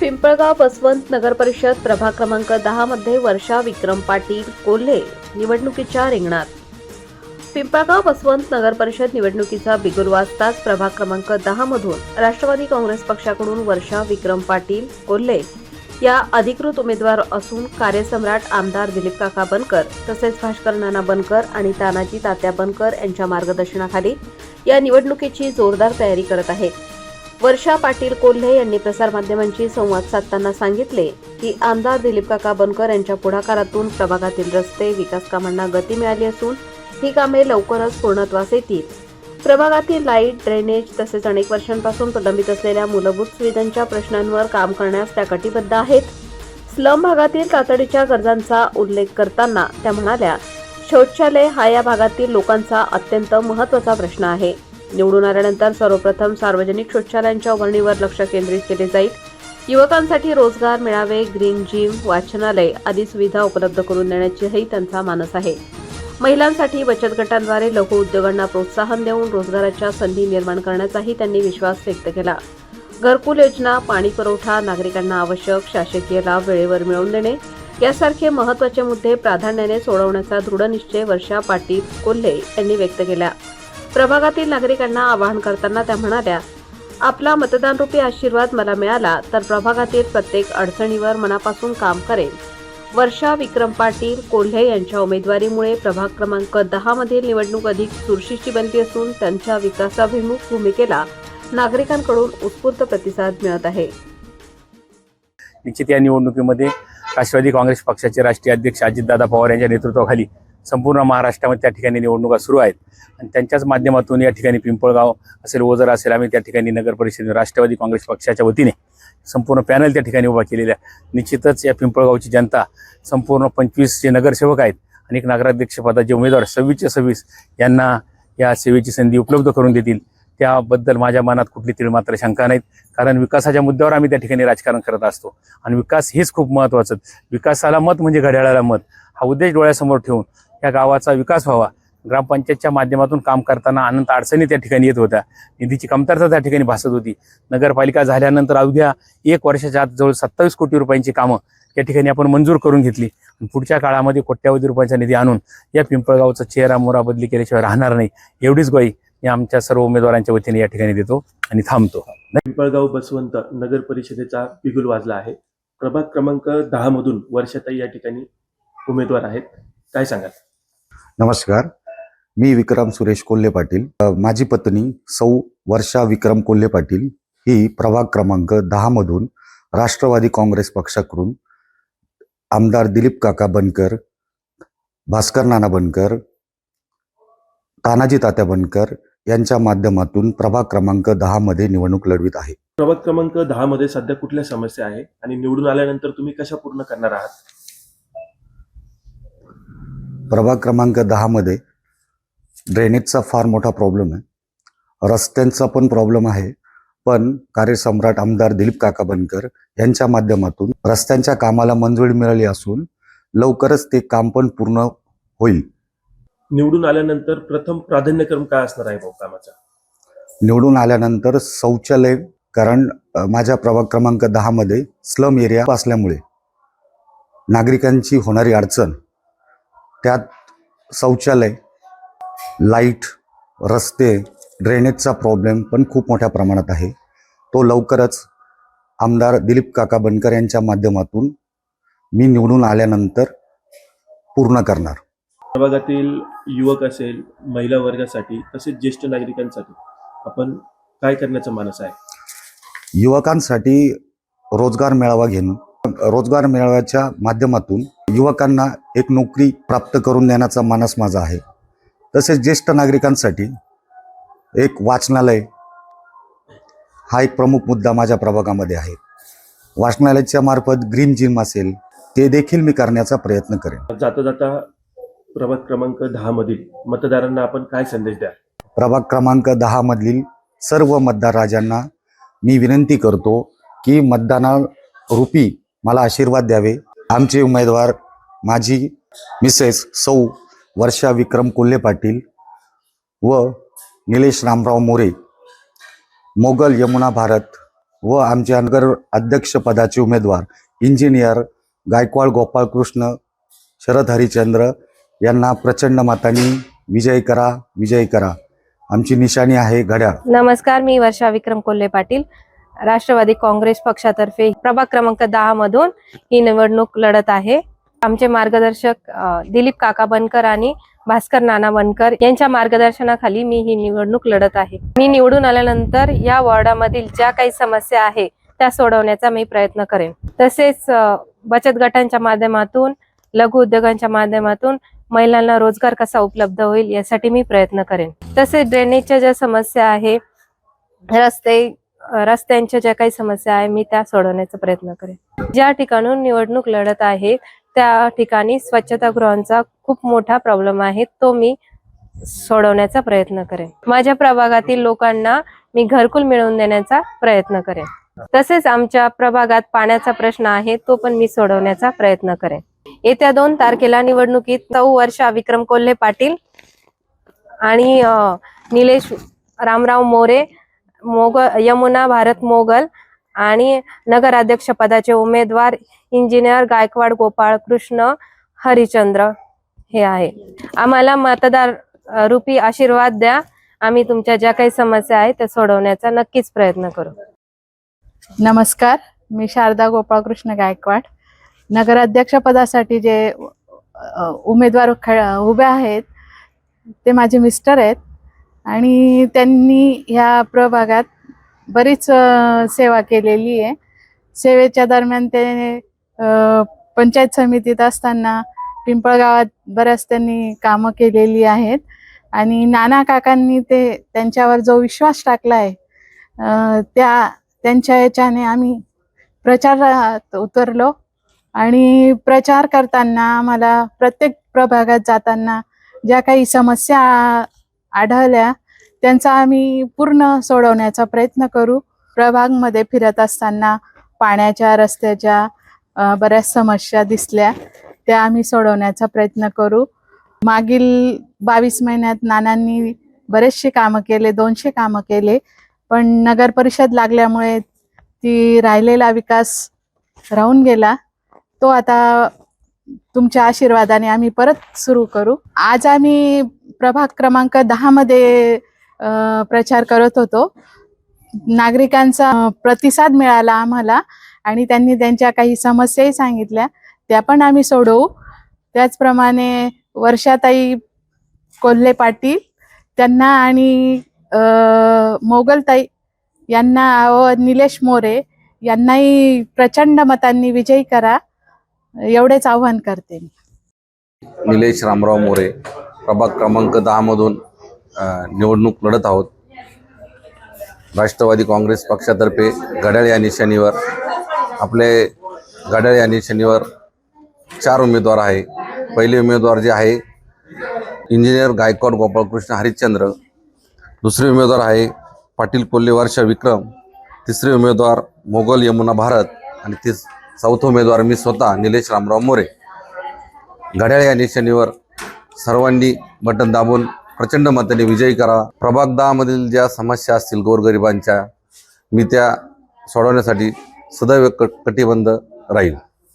पिंपळगाव बसवंत नगर परिषद प्रभाग क्रमांक दहा मध्ये वर्षा विक्रम पाटील कोल्हे निवडणुकीच्या रिंगणात. पिंपळगाव बसवंत नगर परिषद निवडणुकीचा बिगुल वाजताच प्रभाग क्रमांक दहा मधून राष्ट्रवादी काँग्रेस पक्षाकडून वर्षा विक्रम पाटील कोल्हे या अधिकृत उमेदवार असून कार्यसम्राट आमदार दिलीप काका बनकर तसेच भास्कर नाना बनकर आणि तानाजी तात्या बनकर यांच्या मार्गदर्शनाखाली या निवडणुकीची जोरदार तयारी करत आहेत. वर्षा पाटील कोल्हे यांनी प्रसारमाध्यमांशी संवाद साधताना सांगितले की आमदार दिलीप काका बनकर यांच्या पुढाकारातून प्रभागातील रस्ते विकास कामांना गती मिळाली असून ही कामे लवकरच पूर्णत्वास येतील. प्रभागातील लाइट ड्रेनेज तसेच अनेक वर्षांपासून प्रलंबित असलेल्या मूलभूत सुविधांच्या प्रश्नांवर काम करण्यास त्या कटिबद्ध आहेत. स्लम भागातील तातडीच्या गरजांचा उल्लेख करताना त्या म्हणाल्या शौचालय हा या भागातील लोकांचा अत्यंत महत्त्वाचा प्रश्न आहे. निवडून आल्यानंतर सर्वप्रथम सार्वजनिक शौचालयांच्या उभारणीवर लक्ष केंद्रित केले जाईल. युवकांसाठी रोजगार मिळावे ग्रीन जिम वाचनालय आदी सुविधा उपलब्ध करून देण्याचीही त्यांचा मानस आहे. महिलांसाठी बचत गटांद्वारे लघु उद्योगांना प्रोत्साहन देऊन रोजगाराच्या संधी निर्माण करण्याचाही त्यांनी विश्वास व्यक्त केला. घरकुल योजना पाणी पुरवठा नागरिकांना आवश्यक शासकीय लाभ वेळेवर मिळवून देणे यासारखे महत्त्वाचे मुद्दे प्राधान्याने सोडवण्याचा दृढ निश्चय वर्षा पाटील कोल्हे यांनी व्यक्त केला. प्रभागातील नागरिकांना आवाहन करताना त्या म्हणाल्या आपला मतदानरूपी आशीर्वाद मला मिळाला तर प्रभागातील प्रत्येक अडचणीवर मनापासून काम करेल वर्षा विक्रम पाटील कोल्हे यांच्या उमेदवारीमुळे प्रभाग क्रमांक दहा मधील निवडणूक अधिक चुरशीची बनली असून त्यांच्या विकासाभिमुख भूमिकेला नागरिकांकडून उत्स्फूर्त प्रतिसाद मिळत आहे. निश्चित या निवडणुकीमध्ये राष्ट्रवादी काँग्रेस पक्षाचे राष्ट्रीय अध्यक्ष अजितदादा पवार यांच्या नेतृत्वाखाली संपूर्ण महाराष्ट्रामध्ये त्या ठिकाणी निवडणुका सुरू आहेत. आणि त्यांच्याच माध्यमातून या ठिकाणी पिंपळगाव असेल ओझर असेल आम्ही त्या ठिकाणी नगर परिषद राष्ट्रवादी काँग्रेस पक्षाच्या वतीने संपूर्ण पॅनल त्या ठिकाणी उभा केलेल्या निश्चितच या पिंपळगावची जनता संपूर्ण पंचवीस जे नगरसेवक आहेत आणि एक नगराध्यक्ष पदाचे उमेदवार सव्वीसचे सव्वीस यांना या सेवेची संधी उपलब्ध करून देतील. त्याबद्दल माझ्या मनात कुठली तीळ मात्र शंका नाहीत. कारण विकासाच्या मुद्द्यावर आम्ही त्या ठिकाणी राजकारण करत असतो. आणि विकास हेच खूप महत्त्वाचं विकासाला मत म्हणजे घड्याळाला मत. हा उद्देश डोळ्यासमोर ठेवून या गावाचा विकास व्हावा. ग्रामपंचायतच्या माध्यमातून काम करताना अनंत अडचणी त्या ठिकाणी येत होत्या. निधीची कमतरता त्या ठिकाणी भासत होती. नगरपालिका झाल्यानंतर अवघ्या एक वर्षाच्या आत जवळ सत्तावीस कोटी रुपयांची कामं या ठिकाणी आपण मंजूर करून घेतली. पुढच्या काळामध्ये कोट्यावधी रुपयांचा निधी आणून या पिंपळगावचा चेहरा मोरा बदली केल्याशिवाय राहणार नाही. एवढीच ग्वाही मी आमच्या सर्व उमेदवारांच्या वतीने या ठिकाणी देतो आणि थांबतो. पिंपळगाव बसवंत नगर परिषदेचा बिगुल वाजला आहे. प्रभाग क्रमांक दहा मधून वर्षाताई या ठिकाणी उमेदवार आहेत. काय सांगाल? नमस्कार. मी विक्रम सुरेश कोल्हे पाटील. माझी पत्नी सौ वर्षा विक्रम कोल्हे पाटील ही प्रभाग क्रमांक दहामधून राष्ट्रवादी काँग्रेस पक्षाकडून आमदार दिलीप काका बनकर भास्कर नाना बनकर तानाजी तात्या बनकर यांच्या माध्यमातून प्रभाग क्रमांक दहामध्ये निवडणूक लढवित आहे. प्रभाग क्रमांक दहामध्ये सध्या कुठल्या समस्या आहे आणि निवडून आल्यानंतर तुम्ही कशा पूर्ण करणार आहात? प्रभाग क्रमांक दहामध्ये ड्रेनेजचा फार मोठा प्रॉब्लेम आहे. रस्त्यांचा पण प्रॉब्लेम आहे. पण कार्यसम्राट आमदार दिलीप काका बनकर यांच्या माध्यमातून रस्त्यांच्या कामाला मंजुरी मिळाली असून लवकरच ते काम पण पूर्ण होईल. निवडून आल्यानंतर प्रथम प्राधान्यक्रम काय असणार आहे भाऊ कामाचा? निवडून आल्यानंतर शौचालय कारण माझ्या प्रभाग क्रमांक दहामध्ये स्लम एरिया असल्यामुळे नागरिकांची होणारी अडचण त्यात शौचालय लाइट रस्ते ड्रेनेजचा प्रॉब्लेम पण खूप मोठ्या प्रमाणात आहे. तो लवकरच आमदार दिलीप काका बनकर यांच्या माध्यमातून मी निवडून आल्यानंतर पूर्ण करणार. प्रभागातील युवक असेल महिला वर्गासाठी तसेच ज्येष्ठ नागरिकांसाठी आपण काय करण्याचा मानस आहे? युवकांसाठी रोजगार मेळावा घेणं. रोजगार मेळाव्याच्या माध्यमातून युवकांना एक नोकरी प्राप्त करून देण्याचा मानस माझा आहे. तसेच ज्येष्ठ नागरिकांसाठी एक वाचनालय हा एक प्रमुख मुद्दा माझ्या प्रभागामध्ये आहे. वाचनालयाच्या मार्फत ग्रीन जिम असेल ते देखील मी करण्याचा प्रयत्न करेन. जाता जाता प्रभाग क्रमांक दहा मधील मतदारांना आपण काय संदेश द्या प्रभाग क्रमांक दहा मधील सर्व मतदार राजांना मी विनंती करतो की मतदाना रूपी मला आशीर्वाद द्यावे. आमचे उमेदवार माझी मिसेस सौ वर्षा विक्रम कोल्हे पाटील व निलेश रामराव मोरे मोगल यमुना भारत व आमच्या नगर अध्यक्षपदाचे उमेदवार इंजिनियर गायकवाड गोपाळकृष्ण शरद हरिचंद्र यांना प्रचंड मतांनी विजय करा विजय करा. आमची निशाणी आहे घड्याळ. नमस्कार मी वर्षा विक्रम कोल्हे पाटील राष्ट्रवादी काँग्रेस पक्षातर्फे प्रभाग क्रमांक दहा मधून ही निवडणूक लढत आहे. आमचे मार्गदर्शक दिलीप काका बनकर आणि भास्कर नाना बनकर यांच्या मार्गदर्शनाखाली मी ही निवडणूक लढत आहे. मी निवडून आल्यानंतर या वॉर्डामधील ज्या काही समस्या आहे त्या सोडवण्याचा मी प्रयत्न करेन. तसेच बचत गटांच्या माध्यमातून लघु उद्योगांच्या माध्यमातून महिलांना रोजगार कसा उपलब्ध होईल यासाठी मी प्रयत्न करेन. तसेच ड्रेनेजच्या ज्या समस्या आहे रस्ते रस्त्यांच्या ज्या काही समस्या आहे मी त्या सोडवण्याचा प्रयत्न करेन. ज्या ठिकाणून निवडणूक लढत आहे त्या ठिकाणी स्वच्छतागृहांचा खूप मोठा प्रॉब्लेम आहे तो मी सोडवण्याचा प्रयत्न करेन. माझ्या प्रभागातील लोकांना मी घरकुल मिळवून देण्याचा प्रयत्न करेन. तसेच आमच्या प्रभागात पाण्याचा प्रश्न आहे तो पण मी सोडवण्याचा प्रयत्न करेन. येत्या दोन तारखेला निवडणुकीत चौ वर्षा विक्रम कोल्हे पाटील आणि निलेश रामराव मोरे मोगल यमुना भारत मोगल आणि नगराध्यक्ष पदाचे उमेदवार इंजिनियर गायकवाड गोपाळ कृष्ण हरिचंद्र हे आहे. आम्हाला मतदार रूपी आशीर्वाद द्या. आम्ही तुमच्या ज्या काही समस्या आहेत त्या सोडवण्याचा नक्कीच प्रयत्न करू. नमस्कार मी शारदा गोपाळकृष्ण गायकवाड. नगराध्यक्षपदासाठी जे उमेदवार उभे आहेत ते माझे मिस्टर आहेत. आणि त्यांनी ह्या प्रभागात बरीच सेवा केलेली आहे. सेवेच्या दरम्यान ते पंचायत समितीत असताना पिंपळगावात बऱ्याच त्यांनी कामं केलेली आहेत. आणि नाना काकांनी ते त्यांच्यावर जो विश्वास टाकला आहे त्या त्यांच्या याच्याने आम्ही प्रचारात उतरलो. आणि प्रचार करताना आम्हाला प्रत्येक प्रभागात जाताना ज्या काही समस्या आढळल्या त्यांचा आम्ही पूर्ण सोडवण्याचा प्रयत्न करू. प्रभागमध्ये फिरत असताना पाण्याच्या रस्त्याच्या बऱ्याच समस्या दिसल्या. त्या आम्ही सोडवण्याचा प्रयत्न करू. मागील बावीस महिन्यात नानांनी बरेचसे कामं केले दोनशे कामं केले. पण नगर परिषद लागल्यामुळे ती राहिलेला विकास राहून गेला. तो आता तुमच्या आशीर्वादाने आम्ही परत सुरू करू. आज आम्ही प्रभाग क्रमांक दहामध्ये प्रचार करत होतो. नागरिकांचा प्रतिसाद मिळाला आम्हाला आणि त्यांनी त्यांच्या काही समस्याही सांगितल्या त्या पण आम्ही सोडवू. त्याचप्रमाणे वर्षाताई कोल्हे पाटील त्यांना आणि मोगलताई यांना व निलेश मोरे यांनाही प्रचंड मतांनी विजयी करा एवढेच आव्हान करते निलेश रामराव मोरे प्रभाग क्रमांक दहामधून निवडणूक लढत आहोत. राष्ट्रवादी काँग्रेस पक्षातर्फे घड्याळ या निशाणीवर आपले घड्याळ या निशाणीवर चार उमेदवार आहे. पहिले उमेदवार जे आहे इंजिनियर गायकवाड गोपाळकृष्ण हरिश्चंद्र. दुसरे उमेदवार आहे पाटील कोल्हे वर्षा विक्रम. तिसरे उमेदवार मोगल यमुना भारत. आणि तिस चौथा उमेदवार मी स्वतः निलेश रामराव मोरे. घड्याळ या निशाणीवर सर्वांनी बटन दाबून प्रचंड मताने विजयी करा. प्रभाग दहामधील ज्या समस्या असतील गोरगरिबांच्या मी त्या सोडवण्यासाठी सदैव क कटिबंध राहील.